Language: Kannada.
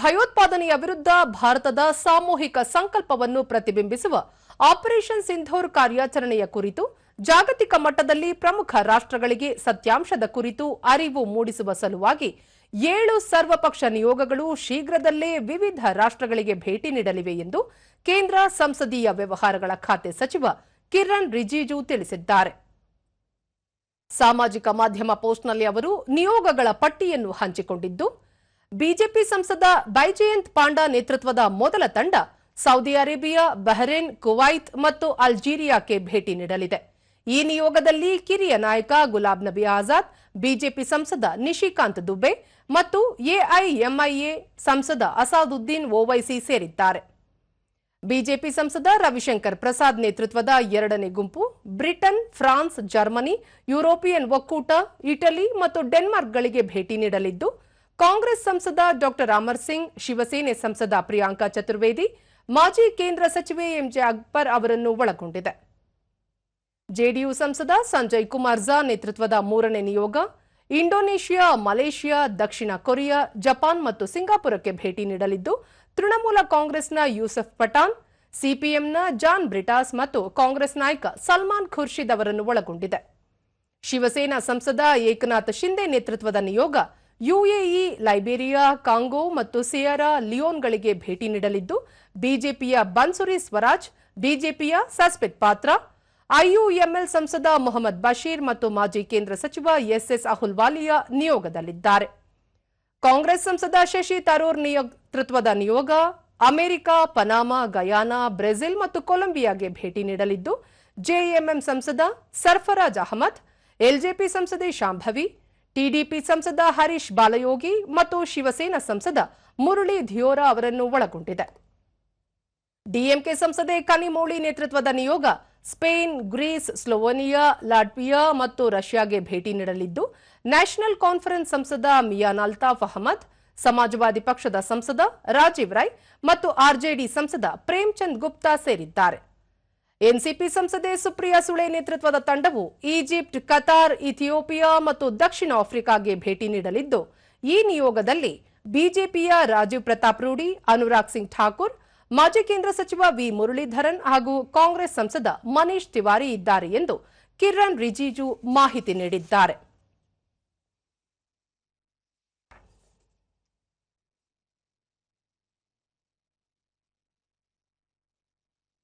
ಭಯೋತ್ಪಾದನೆಯ ವಿರುದ್ಧ ಭಾರತದ ಸಾಮೂಹಿಕ ಸಂಕಲ್ಪವನ್ನು ಪ್ರತಿಬಿಂಬಿಸುವ ಆಪರೇಷನ್ ಸಿಂಧೂರ್ ಕಾರ್ಯಾಚರಣೆಯ ಕುರಿತು ಜಾಗತಿಕ ಮಟ್ಟದಲ್ಲಿ ಪ್ರಮುಖ ರಾಷ್ಟ್ರಗಳಿಗೆ ಸತ್ಯಾಂಶದ ಕುರಿತು ಅರಿವು ಮೂಡಿಸುವ ಸಲುವಾಗಿ ಏಳು ಸರ್ವಪಕ್ಷ ನಿಯೋಗಗಳು ಶೀಘ್ರದಲ್ಲೇ ವಿವಿಧ ರಾಷ್ಟ್ರಗಳಿಗೆ ಭೇಟಿ ನೀಡಲಿವೆ ಎಂದು ಕೇಂದ್ರ ಸಂಸದೀಯ ವ್ಯವಹಾರಗಳ ಖಾತೆ ಸಚಿವ ಕಿರಣ್ ರಿಜಿಜು ತಿಳಿಸಿದ್ದಾರೆ. ಸಾಮಾಜಿಕ ಮಾಧ್ಯಮ ಪೋಸ್ಟ್ನಲ್ಲಿ ಅವರು ನಿಯೋಗಗಳ ಪಟ್ಟಿಯನ್ನು ಹಂಚಿಕೊಂಡಿದ್ದು ಬಿಜೆಪಿ ಸಂಸದ ಬೈಜಯಂತ್ ಪಾಂಡಾ ನೇತೃತ್ವದ ಮೊದಲ ತಂಡ ಸೌದಿ ಅರೇಬಿಯಾ, ಬಹರೇನ್, ಕುವೈತ್ ಮತ್ತು ಅಲ್ಜೀರಿಯಾಕ್ಕೆ ಭೇಟಿ ನೀಡಲಿದೆ. ಈ ನಿಯೋಗದಲ್ಲಿ ಕಿರಿಯ ನಾಯಕ ಗುಲಾಬ್ ನಬಿ ಆಜಾದ್, ಬಿಜೆಪಿ ಸಂಸದ ನಿಶಿಕಾಂತ್ ದುಬೆ ಮತ್ತು ಎಐಎಂಐಎ ಸಂಸದ ಅಸಾದುದ್ದೀನ್ ಓವೈಸಿ ಸೇರಿದ್ದಾರೆ. ಬಿಜೆಪಿ ಸಂಸದ ರವಿಶಂಕರ್ ಪ್ರಸಾದ್ ನೇತೃತ್ವದ ಎರಡನೇ ಗುಂಪು, ಬ್ರಿಟನ್, ಫ್ರಾನ್ಸ್, ಜರ್ಮನಿ, ಯುರೋಪಿಯನ್ ಒಕ್ಕೂಟ, ಇಟಲಿ ಮತ್ತು ಡೆನ್ಮಾರ್ಕ್ಗಳಿಗೆ ಭೇಟಿ ನೀಡಲಿದ್ದು ಕಾಂಗ್ರೆಸ್ ಸಂಸದ ಡಾಕ್ಟರ್ ಅಮರ್ ಸಿಂಗ್, ಶಿವಸೇನೆ ಸಂಸದ ಪ್ರಿಯಾಂಕಾ ಚತುರ್ವೇದಿ, ಮಾಜಿ ಕೇಂದ್ರ ಸಚಿವೆ ಎಂಜೆ ಅಕ್ಬರ್ ಅವರನ್ನು ಒಳಗೊಂಡಿದೆ. ಜೆಡಿಯು ಸಂಸದ ಸಂಜಯ್ ಕುಮಾರ್ ಝಾ ನೇತೃತ್ವದ ಮೂರನೇ ನಿಯೋಗ, ಇಂಡೋನೇಷಿಯಾ, ಮಲೇಷಿಯಾ, ದಕ್ಷಿಣ ಕೊರಿಯಾ, ಜಪಾನ್ ಮತ್ತು ಸಿಂಗಾಪುರಕ್ಕೆ ಭೇಟಿ ನೀಡಲಿದ್ದು, ತೃಣಮೂಲ ಕಾಂಗ್ರೆಸ್ನ ಯೂಸಫ್ ಪಠಾನ್ ಸಿಪಿಎಂನ ಜಾನ್ ಬ್ರಿಟಾಸ್ ಮತ್ತು ಕಾಂಗ್ರೆಸ್ ನಾಯಕ ಸಲ್ಮಾನ್ ಖುರ್ಷಿದ್ ಅವರನ್ನು ಒಳಗೊಂಡಿದೆ. ಶಿವಸೇನಾ ಸಂಸದ ಏಕನಾಥ್ ಶಿಂದೆ ನೇತೃತ್ವದ ನಿಯೋಗ ಯುಎಇ, ಲೈಬೇರಿಯಾ, ಕಾಂಗೋ ಮತ್ತು ಸಿಯರಾ ಲಿಯೋನ್ಗಳಿಗೆ ಭೇಟಿ ನೀಡಲಿದ್ದು, ಬಿಜೆಪಿಯ ಬನ್ಸುರಿ ಸ್ವರಾಜ್, ಬಿಜೆಪಿಯ ಸಸ್ಪೆಟ್ ಪಾತ್ರ, ಐಯುಎಂಎಲ್ ಸಂಸದ ಮೊಹಮ್ಮದ್ ಬಶೀರ್ ಮತ್ತು ಮಾಜಿ ಕೇಂದ್ರ ಸಚಿವ ಎಸ್ಎಸ್ ಅಹುಲ್ವಾಲಿಯಾ ನಿಯೋಗದಲ್ಲಿದ್ದಾರೆ. ಕಾಂಗ್ರೆಸ್ ಸಂಸದ ಶಶಿ ತರೂರ್ ನೇತೃತ್ವದ ನಿಯೋಗ, ಅಮೆರಿಕ, ಪನಾಮಾ, ಗಯಾನಾ, ಬ್ರೆಜಿಲ್ ಮತ್ತು ಕೊಲಂಬಿಯಾಗೆ ಭೇಟಿ ನೀಡಲಿದ್ದು, ಜೆಎಂಎಂ ಸಂಸದ ಸರ್ಫರಾಜ್ ಅಹಮದ್, ಎಲ್ಜೆಪಿ ಸಂಸದೆ ಶಾಂಭವಿ ಟಿಡಿಪಿ ಸಂಸದ ಹರೀಶ್ ಬಾಲಯೋಗಿ ಮತ್ತು ಶಿವಸೇನಾ ಸಂಸದ ಮುರಳಿ ಧಿಯೋರಾ ಅವರನ್ನು ಒಳಗೊಂಡಿದೆ. ಡಿಎಂಕೆ ಸಂಸದೆ ಕನಿಮೌಳಿ ನೇತೃತ್ವದ ನಿಯೋಗ ಸ್ಪೇನ್, ಗ್ರೀಸ್, ಸ್ಲೋವನಿಯಾ, ಲಾಟ್ವಿಯಾ ಮತ್ತು ರಷ್ಯಾಗೆ ಭೇಟಿ ನೀಡಲಿದ್ದು, ನ್ಯಾಷನಲ್ ಕಾನ್ಫರೆನ್ಸ್ ಸಂಸದ ಮಿಯಾನ್ ಅಲ್ತಾಫ್ ಅಹಮದ್, ಸಮಾಜವಾದಿ ಪಕ್ಷದ ಸಂಸದ ರಾಜೀವ್ ರೈ ಮತ್ತು ಆರ್ಜೆಡಿ ಸಂಸದ ಪ್ರೇಮ್ಚಂದ್ ಗುಪ್ತಾ ಸೇರಿದ್ದಾರೆ. ಎನ್ಸಿಪಿ ಸಂಸದೆ ಸುಪ್ರಿಯಾ ಸುಳೆ ನೇತೃತ್ವದ ತಂಡವು ಈಜಿಪ್ಟ್, ಕತಾರ್, ಇಥಿಯೋಪಿಯಾ ಮತ್ತು ದಕ್ಷಿಣ ಆಫ್ರಿಕಾಗೆ ಭೇಟಿ ನೀಡಲಿದ್ದು, ಈ ನಿಯೋಗದಲ್ಲಿ ಬಿಜೆಪಿಯ ರಾಜೀವ್ ಪ್ರತಾಪ್ ರೂಡಿ, ಅನುರಾಗ್ ಸಿಂಗ್ ಠಾಕೂರ್, ಮಾಜಿ ಕೇಂದ್ರ ಸಚಿವ ವಿ ಮುರಳೀಧರನ್ ಹಾಗೂ ಕಾಂಗ್ರೆಸ್ ಸಂಸದ ಮನೀಶ್ ತಿವಾರಿ ಇದ್ದಾರೆ ಎಂದು ಕಿರಣ್ ರಿಜಿಜು ಮಾಹಿತಿ ನೀಡಿದ್ದಾರೆ.